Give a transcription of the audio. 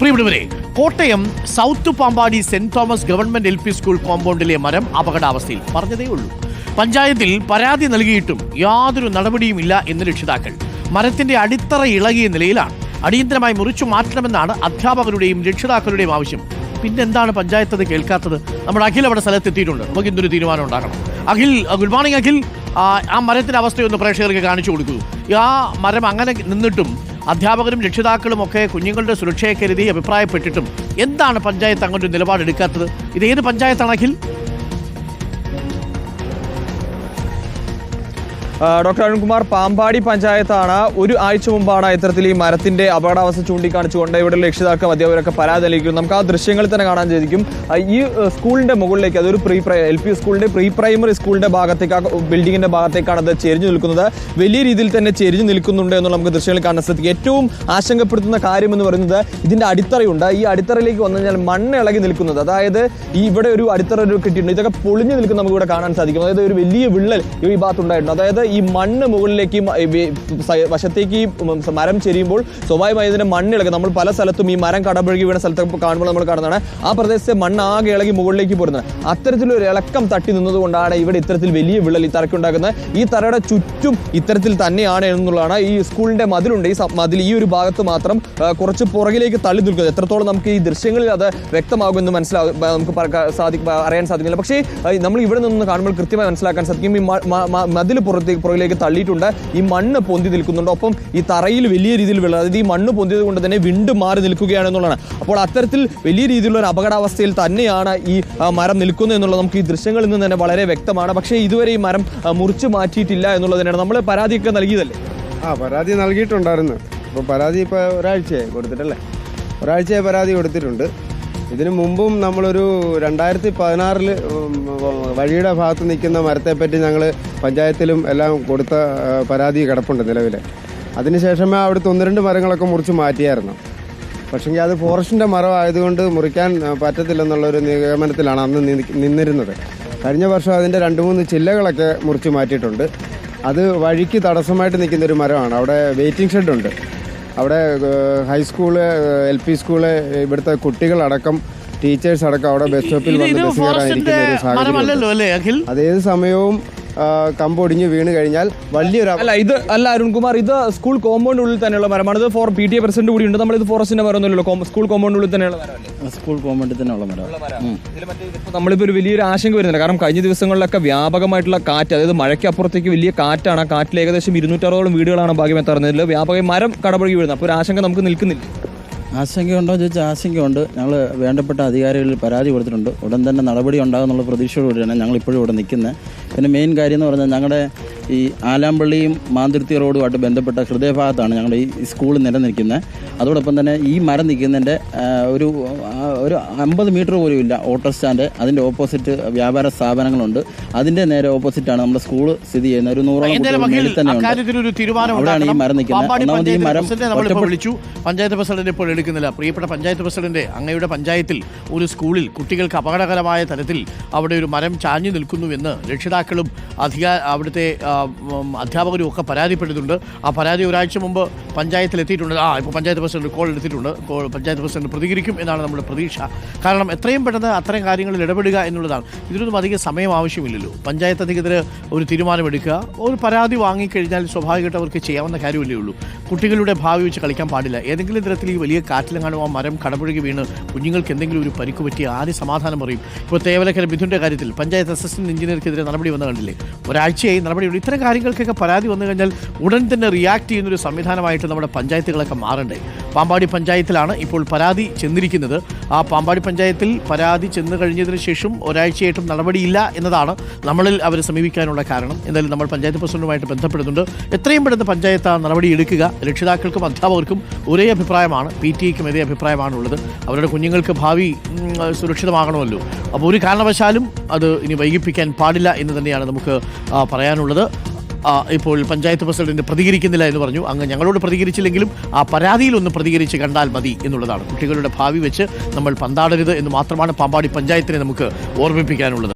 പ്രിയപ്പെട്ടവരെ Kottayam south Pampady saint Thomas government L P school കോമ്പൗണ്ടിലെ മരം അപകടാവസ്ഥയിൽ പറഞ്ഞതേ ഉള്ളൂ പഞ്ചായത്തിൽ പരാതി നൽകിയിട്ടും യാതൊരു നടപടിയും ഇല്ല എന്ന് രക്ഷിതാക്കൾ. മരത്തിന്റെ അടിത്തറ ഇളകിയ നിലയിലാണ്. അടിയന്തരമായി മുറിച്ചു മാറ്റണമെന്നാണ് അധ്യാപകരുടെയും രക്ഷിതാക്കളുടെയും ആവശ്യം. പിന്നെന്താണ് പഞ്ചായത്ത് അത് കേൾക്കാത്തത്? നമ്മുടെ അഖിൽ അവിടെ സ്ഥലത്തെത്തിയിട്ടുണ്ട്. നമുക്ക് ഇന്നൊരു തീരുമാനം ഉണ്ടാക്കണം അഖിൽ ഗുഡ് മോർണിംഗ് അഖിൽ. ആ മരത്തിന്റെ അവസ്ഥയൊന്ന് പ്രേക്ഷകർക്ക് കാണിച്ചു കൊടുക്കൂ. ആ മരം അങ്ങനെ നിന്നിട്ടും അധ്യാപകരും രക്ഷിതാക്കളും ഒക്കെ കുഞ്ഞുങ്ങളുടെ സുരക്ഷയെ കരുതി അഭിപ്രായപ്പെട്ടിട്ടും എന്താണ് പഞ്ചായത്ത് അങ്ങോട്ട് നിലപാടെടുക്കാത്തത്? ഇത് ഏത് പഞ്ചായത്താണ് ഡോക്ടർ അരുൺകുമാർ പാമ്പാടി പഞ്ചായത്താണ്. ഒരു ആഴ്ച മുമ്പാണ് ഇത്തരത്തിൽ ഈ മരത്തിന്റെ അപകടാവസ്ഥ ചൂണ്ടിക്കാണിച്ചുകൊണ്ട് ഇവിടെ രക്ഷിതാക്കൾ അധ്യാപകരൊക്കെ പരാതി നൽകിയിരുന്നു നമുക്ക് ആ ദൃശ്യങ്ങളിൽ തന്നെ കാണാൻ സാധിക്കും. ഈ സ്കൂളിന്റെ മുകളിലേക്ക് അതൊരു പ്രീ എൽ പി സ്കൂളിന്റെ പ്രീ പ്രൈമറി സ്കൂളിന്റെ ഭാഗത്തേക്ക് ബിൽഡിങ്ങിന്റെ ഭാഗത്തേക്കാണ് അത് ചെരിഞ്ഞു നിൽക്കുന്നത്. വലിയ രീതിയിൽ തന്നെ ചെരിഞ്ഞു നിൽക്കുന്നുണ്ട് എന്നുള്ള നമുക്ക് ദൃശ്യങ്ങൾ കാണാൻ സാധിക്കും. ഏറ്റവും ആശങ്കപ്പെടുത്തുന്ന കാര്യം എന്ന് പറയുന്നത് ഇതിന്റെ അടിത്തറയുണ്ട്. ഈ അടിത്തറയിലേക്ക് വന്നു കഴിഞ്ഞാൽ മണ്ണ് ഇളകി നിൽക്കുന്നത്. അതായത് ഈ ഇവിടെ ഒരു അടിത്തറ ഒരു കിട്ടിയിട്ടുണ്ട്. ഇതൊക്കെ പൊളിഞ്ഞു നിൽക്കുന്ന നമുക്ക് ഇവിടെ കാണാൻ സാധിക്കും. അതായത് ഒരു വലിയ വിള്ളൽ ഈ ഭാഗത്തുണ്ടായിട്ടുണ്ട്. അതായത് ഈ മണ്ണ് മുകളിലേക്ക് വശത്തേക്ക് മരം ചെരിയുമ്പോൾ സ്വാഭാവികമായി മണ്ണ് ഇളകും നമ്മൾ പല സ്ഥലത്തും ഈ മരം കടപുഴകി വീണ സ്ഥലത്തൊക്കെ കാണുമ്പോൾ നമ്മൾ കാണുന്നതാണ്. ആ പ്രദേശത്തെ മണ്ണ് ആകെ ഇളകി മുകളിലേക്ക് പോരുന്നത്. അത്തരത്തിലൊരു ഇളക്കം തട്ടി നിന്നതുകൊണ്ടാണ് ഇവിടെ ഇത്തരത്തിൽ വലിയ വിള്ളൽ ഈ തറയ്ക്കുണ്ടാക്കുന്നത് ഈ തറയുടെ ചുറ്റും ഇത്തരത്തിൽ തന്നെയാണ് എന്നുള്ളതാണ് ഈ സ്കൂളിന്റെ മതിലുണ്ട്. ഈ മതിൽ ഈ ഒരു ഭാഗത്ത് മാത്രം കുറച്ച് പുറകിലേക്ക് തള്ളി നിൽക്കുന്നത്. എത്രത്തോളം നമുക്ക് ഈ ദൃശ്യങ്ങളിൽ അത് വ്യക്തമാകുമെന്ന് മനസ്സിലാകും നമുക്ക് സാധിക്കും അറിയാൻ സാധിക്കില്ല പക്ഷേ നമ്മൾ ഇവിടെ നിന്ന് കാണുമ്പോൾ കൃത്യമായി മനസ്സിലാക്കാൻ സാധിക്കും ഈ മതിൽ പുറത്തേക്ക് പുറകിലേക്ക് തള്ളിയിട്ടുണ്ട്. ഈ മണ്ണ് പൊന്തി നിൽക്കുന്നുണ്ട്. ഒപ്പം ഈ തറയിൽ വലിയ രീതിയിൽ വെള്ളം അതായത് ഈ മണ്ണ് പൊന്തിയത് കൊണ്ട് തന്നെ വിണ്ട് മാറി നിൽക്കുകയാണ് എന്നുള്ളതാണ്. അപ്പോൾ അത്തരത്തിൽ വലിയ രീതിയിലുള്ള ഒരു അപകടാവസ്ഥയിൽ തന്നെയാണ് ഈ മരം നിൽക്കുന്നത് എന്നുള്ളത് നമുക്ക് ഈ ദൃശ്യങ്ങളിൽ നിന്ന് തന്നെ വളരെ വ്യക്തമാണ്. പക്ഷേ ഇതുവരെ ഈ മരം മുറിച്ചു മാറ്റിയിട്ടില്ല എന്നുള്ളതിനാണ് നമ്മൾ പരാതിയൊക്കെ നൽകിയതല്ലേ? ആ പരാതി നൽകിയിട്ടുണ്ടായിരുന്നു. അപ്പോൾ പരാതി ഇപ്പോൾ ഒരാഴ്ചയായി കൊടുത്തിട്ടല്ലേ? ഒരാഴ്ചയായി പരാതി കൊടുത്തിട്ടുണ്ട്. ഇതിനു മുമ്പും നമ്മളൊരു രണ്ടായിരത്തി പതിനാറിൽ വഴിയുടെ ഭാഗത്ത് നിൽക്കുന്ന മരത്തെപ്പറ്റി ഞങ്ങൾ പഞ്ചായത്തിലും എല്ലാം കൊടുത്ത പരാതി കിടപ്പുണ്ട് നിലവിൽ അതിനുശേഷമേ അവിടുത്തെ ഒന്ന് രണ്ട് മരങ്ങളൊക്കെ മുറിച്ച് മാറ്റിയായിരുന്നു. പക്ഷെങ്കിൽ അത് ഫോറസ്റ്റിന്റെ മരം ആയതുകൊണ്ട് മുറിക്കാൻ പറ്റത്തില്ലെന്നുള്ളൊരു നിഗമനത്തിലാണ് അന്ന് നിന്നിരുന്നത്. കഴിഞ്ഞ വർഷം അതിന്റെ രണ്ട് മൂന്ന് ചില്ലകളൊക്കെ മുറിച്ച് മാറ്റിയിട്ടുണ്ട്. അത് വഴിക്ക് തടസ്സമായിട്ട് നിൽക്കുന്ന ഒരു മരമാണ്. അവിടെ വെയിറ്റിംഗ് ഷെഡ് ഉണ്ട് അവിടെ ഹൈസ്കൂൾ എൽ പി സ്കൂൾ ഇവിടുത്തെ കുട്ടികളടക്കം ടീച്ചേഴ്സ് അടക്കം അവിടെ ബസ് സ്റ്റോപ്പിൽ വന്ന് ബസ് കയറാനിരിക്കുന്ന ഒരു സാഹചര്യം അതേത് സമയവും ആ, കമ്പൊടിഞ്ഞ് വീണ് കഴിഞ്ഞാൽ വലിയൊരു അല്ല ഇത് അല്ല അരുൺകുമാർ ഇത് സ്കൂൾ കോമ്പൗണ്ട് ഉള്ളിൽ തന്നെയുള്ള മരമാണ്. ഇത് for P T A president കൂടി ഉണ്ട്. നമ്മൾ ഇത് ഫോറസ്റ്റിന്റെ മരമൊന്നുമല്ലോ സ്കൂൾ സ്കൂൾ കോമ്പൗണ്ടിനുള്ളിൽ തന്നെയുള്ള മരമല്ലേ? സ്കൂൾ കോമ്പൗണ്ടിൽ തന്നെയുള്ള മരം. ഉം. ഇപ്പൊ നമ്മളിപ്പോ ഒരു വലിയൊരു ആശങ്ക വരുന്നുണ്ട് കാരണം കഴിഞ്ഞ ദിവസങ്ങളിലൊക്കെ വ്യാപകമായിട്ടുള്ള കാറ്റ് അതായത് മഴയ്ക്ക് അപ്പുറത്തേക്ക് വലിയ കാറ്റാണ്. ആ കാറ്റിൽ ഏകദേശം ഇരുന്നൂറ്ററുപതോളം വീടുകളാണ് ഭാഗ്യം എത്തറുന്നതിൽ വ്യാപകമായി മരം കടപുഴകി വീഴുന്നത്. അപ്പോൾ ഒരു ആശങ്ക നമുക്ക് നിൽക്കുന്നില്ല. ആശങ്കയുണ്ടോ എന്ന് ചോദിച്ചാൽ ആശങ്കയുണ്ട്. ഞങ്ങൾ വേണ്ടപ്പെട്ട അധികാരികളിൽ പരാതി കൊടുത്തിട്ടുണ്ട്. ഉടൻ തന്നെ നടപടി ഉണ്ടാകുമെന്നുള്ള പ്രതീക്ഷയോടുകൂടിയാണ് ഞങ്ങൾ ഇപ്പോഴും ഇവിടെ നിൽക്കുന്നത്. പിന്നെ മെയിൻ കാര്യം എന്ന് പറഞ്ഞാൽ ഞങ്ങളുടെ ഈ ആലാമ്പള്ളിയും മാന്തിരുത്തി റോഡുമായിട്ട് ബന്ധപ്പെട്ട ഹൃദയഭാഗത്താണ് ഞങ്ങളുടെ ഈ സ്കൂൾ നിലനിൽക്കുന്നത് അതോടൊപ്പം തന്നെ ഈ മരം നിൽക്കുന്നതിന്റെ ഒരു ഒരു അമ്പത് മീറ്റർ പോലും ഇല്ല ഓട്ടോ സ്റ്റാൻഡ്. അതിന്റെ ഓപ്പോസിറ്റ് വ്യാപാര സ്ഥാപനങ്ങളുണ്ട്. അതിന്റെ നേരെ ഓപ്പോസിറ്റാണ് നമ്മുടെ സ്കൂൾ സ്ഥിതി ചെയ്യുന്ന ഒരു നൂറോളം അവിടെയാണ് ഈ മരം നിൽക്കുന്നത്. ഈ മരം വിളിച്ചു. പഞ്ചായത്ത് പ്രസിഡന്റ് ഇപ്പോൾ എടുക്കുന്നില്ല. പ്രിയപ്പെട്ട പഞ്ചായത്ത് പ്രസിഡന്റ് അങ്ങയുടെ പഞ്ചായത്തിൽ ഒരു സ്കൂളിൽ കുട്ടികൾക്ക് അപകടകരമായ തരത്തിൽ അവിടെ ഒരു മരം ചാഞ്ഞു നിൽക്കുന്നു എന്ന് രക്ഷിതാക്കളും അധികാ അവിടുത്തെ അധ്യാപകരും ഒക്കെ പരാതിപ്പെട്ടിട്ടുണ്ട് ആ പരാതി ഒരാഴ്ച മുമ്പ് പഞ്ചായത്തിൽ എത്തിയിട്ടുണ്ട് ആ ഇപ്പോൾ പഞ്ചായത്ത് പ്രസിഡന്റ് കോൾ എടുത്തിട്ടുണ്ട്. കോൾ പഞ്ചായത്ത് പ്രസിഡന്റ് പ്രതികരിക്കും എന്നാണ് നമ്മുടെ പ്രതീക്ഷ. കാരണം എത്രയും പെട്ടെന്ന് അത്തരം കാര്യങ്ങളിൽ ഇടപെടുക എന്നുള്ളതാണ്. ഇതിനൊന്നും അധികം സമയം ആവശ്യമില്ലല്ലോ. പഞ്ചായത്ത് അധികൃതർ ഒരു തീരുമാനമെടുക്കുക. ഒരു പരാതി വാങ്ങിക്കഴിഞ്ഞാൽ സ്വാഭാവികമായിട്ട് അവർക്ക് ചെയ്യാവുന്ന കാര്യമല്ലേ ഉള്ളൂ. കുട്ടികളുടെ ഭാവി വെച്ച് കളിക്കാൻ പാടില്ല. ഏതെങ്കിലും തരത്തിൽ ഈ വലിയ കാറ്റിലെങ്ങാനും ആ മരം കടപുഴകി വീണ് കുഞ്ഞുങ്ങൾക്ക് എന്തെങ്കിലും ഒരു പരിക്ക് പറ്റി ആദ്യം സമാധാനം പറയും. ഇപ്പോൾ തേവലക്കര മിഥുന്റെ കാര്യത്തിൽ പഞ്ചായത്ത് അസിസ്റ്റന്റ് എഞ്ചിനീയർക്കെതിരെ നടപടി വന്നു കണ്ടില്ലേ? ഒരാഴ്ചയായി നടപടിയുണ്ട്. ഇത്തരം കാര്യങ്ങൾക്കൊക്കെ പരാതി വന്നു കഴിഞ്ഞാൽ ഉടൻ തന്നെ റിയാക്ട് ചെയ്യുന്നൊരു സംവിധാനമായിട്ട് നമ്മുടെ പഞ്ചായത്തുകളൊക്കെ മാറണ്ടേ? പാമ്പാടി പഞ്ചായത്തിലാണ് ഇപ്പോൾ പരാതി ചെന്നിരിക്കുന്നത്. ആ പാമ്പാടി പഞ്ചായത്തിൽ പരാതി ചെന്ന് കഴിഞ്ഞതിന് ശേഷം ഒരാഴ്ചയായിട്ടും നടപടിയില്ല എന്നതാണ് നമ്മളിൽ അവരെ സമീപിക്കാനുള്ള കാരണം. എന്തായാലും നമ്മൾ പഞ്ചായത്ത് പ്രസിഡന്റുമായിട്ട് ബന്ധപ്പെടുന്നുണ്ട്. എത്രയും പെട്ടെന്ന് പഞ്ചായത്ത് നടപടി എടുക്കുക. രക്ഷിതാക്കൾക്കും അധ്യാപകർക്കും ഒരേ അഭിപ്രായമാണ്. പി ടി എക്കും ഇതേ അഭിപ്രായമാണുള്ളത്. അവരുടെ കുഞ്ഞുങ്ങൾക്ക് ഭാവി സുരക്ഷിതമാകണമല്ലോ. അപ്പോൾ ഒരു കാരണവശാലും അത് ഇനി വൈകിപ്പിക്കാൻ പാടില്ല എന്ന് തന്നെയാണ് നമുക്ക് പറയാനുള്ളത്. ഇപ്പോൾ പഞ്ചായത്ത് പ്രസിഡന്റ് പ്രതികരിക്കുന്നില്ല എന്ന് പറഞ്ഞു. അങ്ങ് ഞങ്ങളോട് പ്രതികരിച്ചില്ലെങ്കിലും ആ പരാതിയിൽ ഒന്ന് പ്രതികരിച്ച് കണ്ടാൽ മതി എന്നുള്ളതാണ്. കുട്ടികളുടെ ഭാവി വെച്ച് നമ്മൾ പന്താടരുത് എന്ന് മാത്രമാണ് പാമ്പാടി പഞ്ചായത്തിനെ നമുക്ക് ഓർമ്മിപ്പിക്കാനുള്ളത്.